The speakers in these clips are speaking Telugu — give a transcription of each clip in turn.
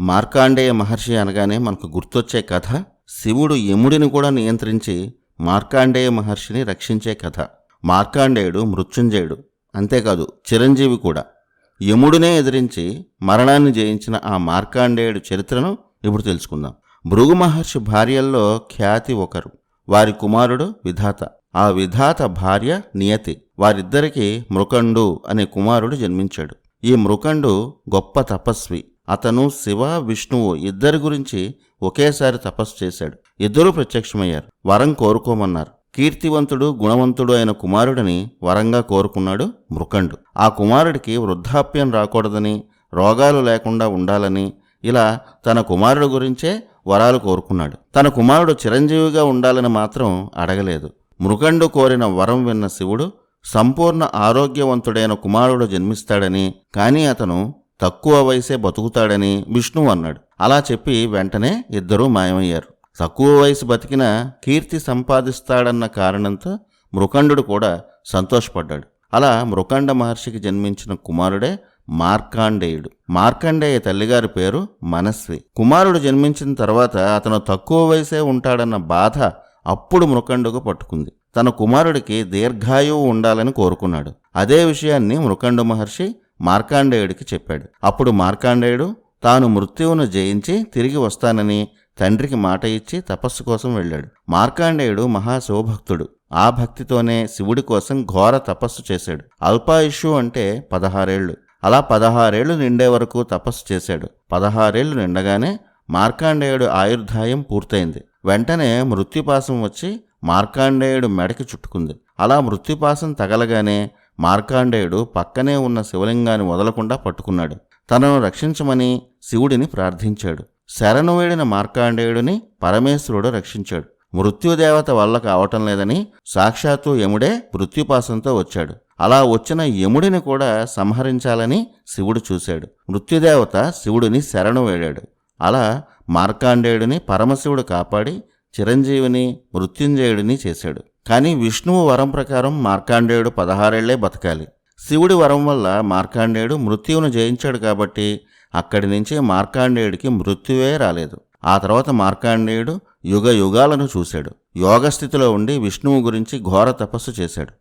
మార్కాండేయ మహర్షి అనగానే మనకు గుర్తొచ్చే కథ శివుడు యముడిని కూడా నియంత్రించి మార్కాండేయ మహర్షిని రక్షించే కథ. మార్కాండేయుడు మృత్యుంజయుడు అంతేకాదు చిరంజీవి కూడా. యముడినే ఎదిరించి మరణాన్ని జయించిన ఆ మార్కాండేయుడు చరిత్రను ఇప్పుడు తెలుసుకుందాం. భృగు మహర్షి భార్యల్లో ఖ్యాతి ఒకరు వారి కుమారుడు విధాత. ఆ విధాత భార్య నియతి వారిద్దరికీ మృకండు అనే కుమారుడు జన్మించాడు. ఈ మృకండు గొప్ప తపస్వి. అతను శివ విష్ణువు ఇద్దరి గురించి ఒకేసారి తపస్సు చేశాడు. ఇద్దరూ ప్రత్యక్షమయ్యారు. వరం కోరుకోమన్నారు. కీర్తివంతుడు గుణవంతుడు అయిన కుమారుడిని వరంగా కోరుకున్నాడు మృకండు. ఆ కుమారుడికి వృద్ధాప్యం రాకూడదని రోగాలు లేకుండా ఉండాలని ఇలా తన కుమారుడు గురించే వరాలు కోరుకున్నాడు. తన కుమారుడు చిరంజీవిగా ఉండాలని మాత్రం అడగలేదు. మృకండు కోరిన వరం విన్న శివుడు సంపూర్ణ ఆరోగ్యవంతుడైన కుమారుడు జన్మిస్తాడని కానీ అతను తక్కువ వయసే బతుకుతాడని విష్ణువు అన్నాడు. అలా చెప్పి వెంటనే ఇద్దరూ మాయమయ్యారు. తక్కువ వయసు బతికిన కీర్తి సంపాదిస్తాడన్న కారణంతో మృకండు కూడా సంతోషపడ్డాడు. అలా మృకండ మహర్షికి జన్మించిన కుమారుడే మార్కాండేయుడు. మార్కండేయ తల్లిగారి పేరు మనస్వి. కుమారుడు జన్మించిన తర్వాత అతను తక్కువ వయసే ఉంటాడన్న బాధ అప్పుడు మృకండుకు పట్టుకుంది. తన కుమారుడికి దీర్ఘాయువు ఉండాలని కోరుకున్నాడు. అదే విషయాన్ని మృకండు మహర్షి మార్కాండేయుడికి చెప్పాడు. అప్పుడు మార్కాండేయుడు తాను మృత్యువును జయించి తిరిగి వస్తానని తండ్రికి మాట ఇచ్చి తపస్సు కోసం వెళ్ళాడు. మార్కాండేయుడు మహాశివభక్తుడు ఆ భక్తితోనే శివుడి కోసం ఘోర తపస్సు చేశాడు. అల్పాయుషు అంటే పదహారేళ్ళు అలా పదహారేళ్ళు నిండే వరకు తపస్సు చేశాడు. పదహారేళ్ళు నిండగానే మార్కాండేయుడు ఆయుర్దాయం పూర్తయింది. వెంటనే మృత్యుపాసం వచ్చి మార్కాండేయుడు మెడకి చుట్టుకుంది. అలా మృత్యుపాసం తగలగానే మార్కాండేయుడు పక్కనే ఉన్న శివలింగాన్ని వదలకుండా పట్టుకున్నాడు. తనను రక్షించమని శివుడిని ప్రార్థించాడు. శరణు వేడిన మార్కాండేయుడిని పరమేశ్వరుడు రక్షించాడు. మృత్యుదేవత వల్ల కావటం లేదని సాక్షాత్తు యముడే మృత్యుపాసంతో వచ్చాడు. అలా వచ్చిన యముడిని కూడా సంహరించాలని శివుడు చూశాడు. మృత్యుదేవత శివుడిని శరణు వేడాడు. అలా మార్కాండేయుడిని పరమశివుడు కాపాడి చిరంజీవిని మృత్యుంజయుడిని చేశాడు. కానీ విష్ణువు వరం ప్రకారం మార్కాండేయుడు పదహారేళ్ళే బతకాలి. శివుడి వరం వల్ల మార్కాండేయుడు మృత్యువును జయించాడు కాబట్టి అక్కడి నుంచి మార్కాండేయుడికి మృత్యువే రాలేదు. ఆ తర్వాత మార్కాండేయుడు యుగ యుగాలను చూశాడు. యోగస్థితిలో ఉండి విష్ణువు గురించి ఘోర తపస్సు చేశాడు.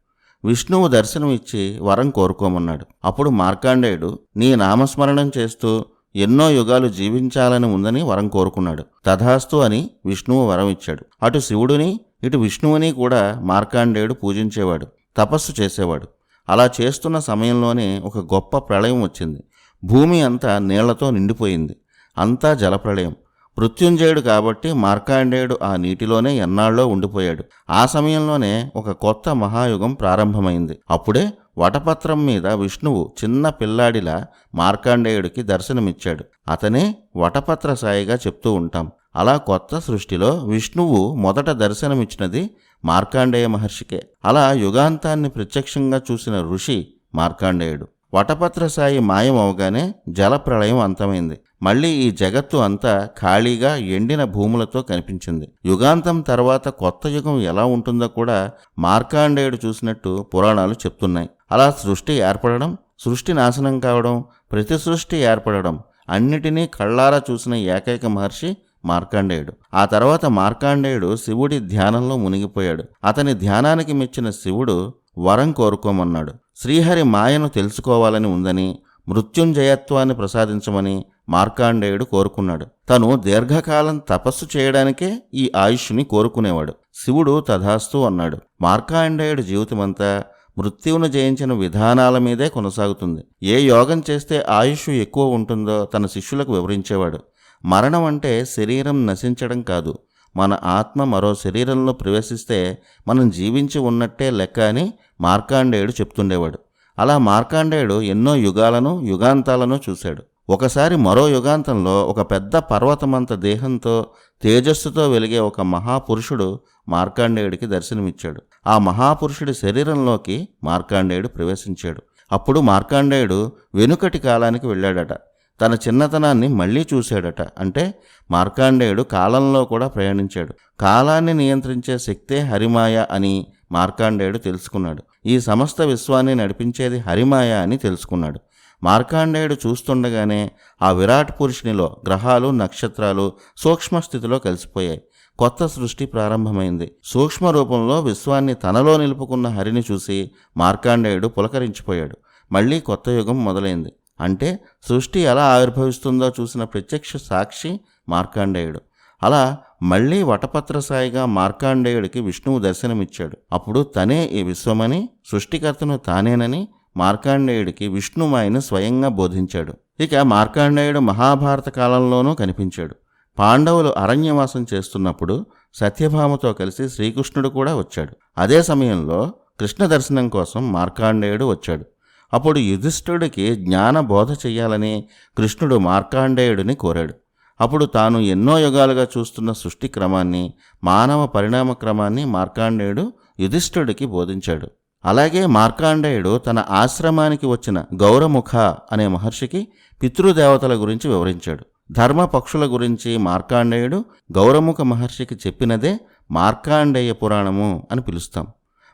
విష్ణువు దర్శనం ఇచ్చి వరం కోరుకోమన్నాడు. అప్పుడు మార్కాండేయుడు నీ నామస్మరణం చేస్తూ ఎన్నో యుగాలు జీవించాలని ఉందని వరం కోరుకున్నాడు. తథాస్తు అని విష్ణువు వరం ఇచ్చాడు. అటు శివుడిని ఇటు విష్ణువుని కూడా మార్కాండేయుడు పూజించేవాడు. తపస్సు చేసేవాడు. అలా చేస్తున్న సమయంలోనే ఒక గొప్ప ప్రళయం వచ్చింది. భూమి అంతా నీళ్ళతో నిండిపోయింది. అంతా జలప్రళయం. మృత్యుంజయుడు కాబట్టి మార్కాండేయుడు ఆ నీటిలోనే ఎన్నాళ్ళో ఉండిపోయాడు. ఆ సమయంలోనే ఒక కొత్త మహాయుగం ప్రారంభమైంది. అప్పుడే వటపత్రం మీద విష్ణువు చిన్న పిల్లాడిలా మార్కాండేయుడికి దర్శనమిచ్చాడు. అతనే వటపత్ర సాయిగా చెప్తూ ఉంటాం. అలా కొత్త సృష్టిలో విష్ణువు మొదట దర్శనమిచ్చినది మార్కాండేయ మహర్షికే. అలా యుగాంతాన్ని ప్రత్యక్షంగా చూసిన ఋషి మార్కాండేయుడు. వటపత్ర సాయి మాయం అవగానే జలప్రళయం అంతమైంది. మళ్ళీ ఈ జగత్తు అంతా ఖాళీగా ఎండిన భూములతో కనిపించింది. యుగాంతం తర్వాత కొత్త యుగం ఎలా ఉంటుందో కూడా మార్కాండేయుడు చూసినట్టు పురాణాలు చెప్తున్నాయి. అలా సృష్టి ఏర్పడడం సృష్టి నాశనం కావడం ప్రతి సృష్టి ఏర్పడడం అన్నిటినీ కళ్ళారా చూసిన ఏకైక మహర్షి మార్కాండేయుడు. ఆ తర్వాత మార్కాండేయుడు శివుడి ధ్యానంలో మునిగిపోయాడు. అతని ధ్యానానికి మెచ్చిన శివుడు వరం కోరుకోమన్నాడు. శ్రీహరి మాయను తెలుసుకోవాలని ఉందని మృత్యుంజయత్వాన్ని ప్రసాదించమని మార్కాండేయుడు కోరుకున్నాడు. తను దీర్ఘకాలం తపస్సు చేయడానికే ఈ ఆయుష్ని కోరుకునేవాడు. శివుడు తథాస్తు అన్నాడు. మార్కాండేయుడు జీవితమంతా మృత్యువును జయించిన విధానాల మీదే కొనసాగుతుంది. ఏ యోగం చేస్తే ఆయుష్ ఎక్కువ ఉంటుందో తన శిష్యులకు వివరించేవాడు. మరణం అంటే శరీరం నశించడం కాదు. మన ఆత్మ మరో శరీరంలో ప్రవేశిస్తే మనం జీవించి ఉన్నట్టే లెక్క అని మార్కాండేయుడు చెప్తుండేవాడు. అలా మార్కాండేయుడు ఎన్నో యుగాలను యుగాంతాలను చూశాడు. ఒకసారి మరో యుగాంతంలో ఒక పెద్ద పర్వతమంత దేహంతో తేజస్సుతో వెలిగే ఒక మహాపురుషుడు మార్కాండేయుడికి దర్శనమిచ్చాడు. ఆ మహాపురుషుడి శరీరంలోకి మార్కాండేయుడు ప్రవేశించాడు. అప్పుడు మార్కాండేయుడు వెనుకటి కాలానికి వెళ్ళాడట. తన చిన్నతనాన్ని మళ్ళీ చూశాడట. అంటే మార్కాండేయుడు కాలంలో కూడా ప్రయాణించాడు. కాలాన్ని నియంత్రించే శక్తే హరిమాయ అని మార్కాండేయుడు తెలుసుకున్నాడు. ఈ సమస్త విశ్వాన్ని నడిపించేది హరిమాయ అని తెలుసుకున్నాడు. మార్కాండేయుడు చూస్తుండగానే ఆ విరాట్ పురుషునిలో గ్రహాలు నక్షత్రాలు సూక్ష్మ స్థితిలో కలిసిపోయాయి. కొత్త సృష్టి ప్రారంభమైంది. సూక్ష్మ రూపంలో విశ్వాన్ని తనలో నిలుపుకున్న హరిని చూసి మార్కాండేయుడు పులకరించిపోయాడు. మళ్ళీ కొత్త యుగం మొదలైంది. అంటే సృష్టి ఎలా ఆవిర్భవిస్తుందో చూసిన ప్రత్యక్ష సాక్షి మార్కాండేయుడు. అలా మళ్ళీ వటపత్ర సాయిగా మార్కాండేయుడికి విష్ణువు దర్శనమిచ్చాడు. అప్పుడు తనే ఈ విశ్వమని సృష్టికర్తను తానేనని మార్కాండేయుడికి విష్ణుమాయను స్వయంగా బోధించాడు. ఇక మార్కాండేయుడు మహాభారత కాలంలోనూ కనిపించాడు. పాండవులు అరణ్యవాసం చేస్తున్నప్పుడు సత్యభామతో కలిసి శ్రీకృష్ణుడు కూడా వచ్చాడు. అదే సమయంలో కృష్ణ దర్శనం కోసం మార్కాండేయుడు వచ్చాడు. అప్పుడు యుధిష్ఠుడికి జ్ఞాన బోధ చెయ్యాలని కృష్ణుడు మార్కాండేయుడిని కోరాడు. అప్పుడు తాను ఎన్నో యుగాలుగా చూస్తున్న సృష్టి క్రమాన్ని మానవ పరిణామ క్రమాన్ని మార్కాండేయుడు యుధిష్ఠుడికి బోధించాడు. అలాగే మార్కాండేయుడు తన ఆశ్రమానికి వచ్చిన గౌరముఖ అనే మహర్షికి పితృదేవతల గురించి వివరించాడు. ధర్మపక్షుల గురించి మార్కాండేయుడు గౌరముఖ మహర్షికి చెప్పినదే మార్కాండేయ పురాణము అని పిలుస్తాం.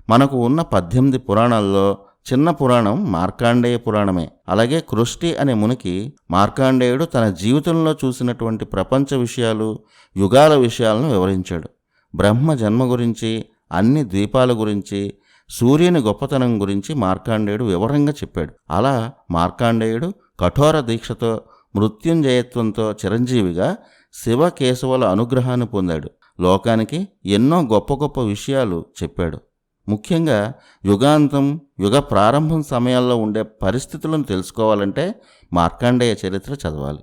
మనకు ఉన్న పద్దెనిమిది పురాణాల్లో చిన్న పురాణం మార్కాండేయ పురాణమే. అలాగే కృష్టి అనే మునికి మార్కాండేయుడు తన జీవితంలో చూసినటువంటి ప్రపంచ విషయాలు యుగాల విషయాలను వివరించాడు. బ్రహ్మ జన్మ గురించి అన్ని ద్వీపాల గురించి సూర్యుని గొప్పతనం గురించి మార్కాండేయుడు వివరంగా చెప్పాడు. అలా మార్కాండేయుడు కఠోర దీక్షతో మృత్యుంజయత్వంతో చిరంజీవిగా శివ కేశవుల అనుగ్రహాన్ని పొందాడు. లోకానికి ఎన్నో గొప్ప గొప్ప విషయాలు చెప్పాడు. ముఖ్యంగా యుగాంతం యుగ ప్రారంభం సమయాల్లో ఉండే పరిస్థితులను తెలుసుకోవాలంటే మార్కాండేయ చరిత్ర చదవాలి.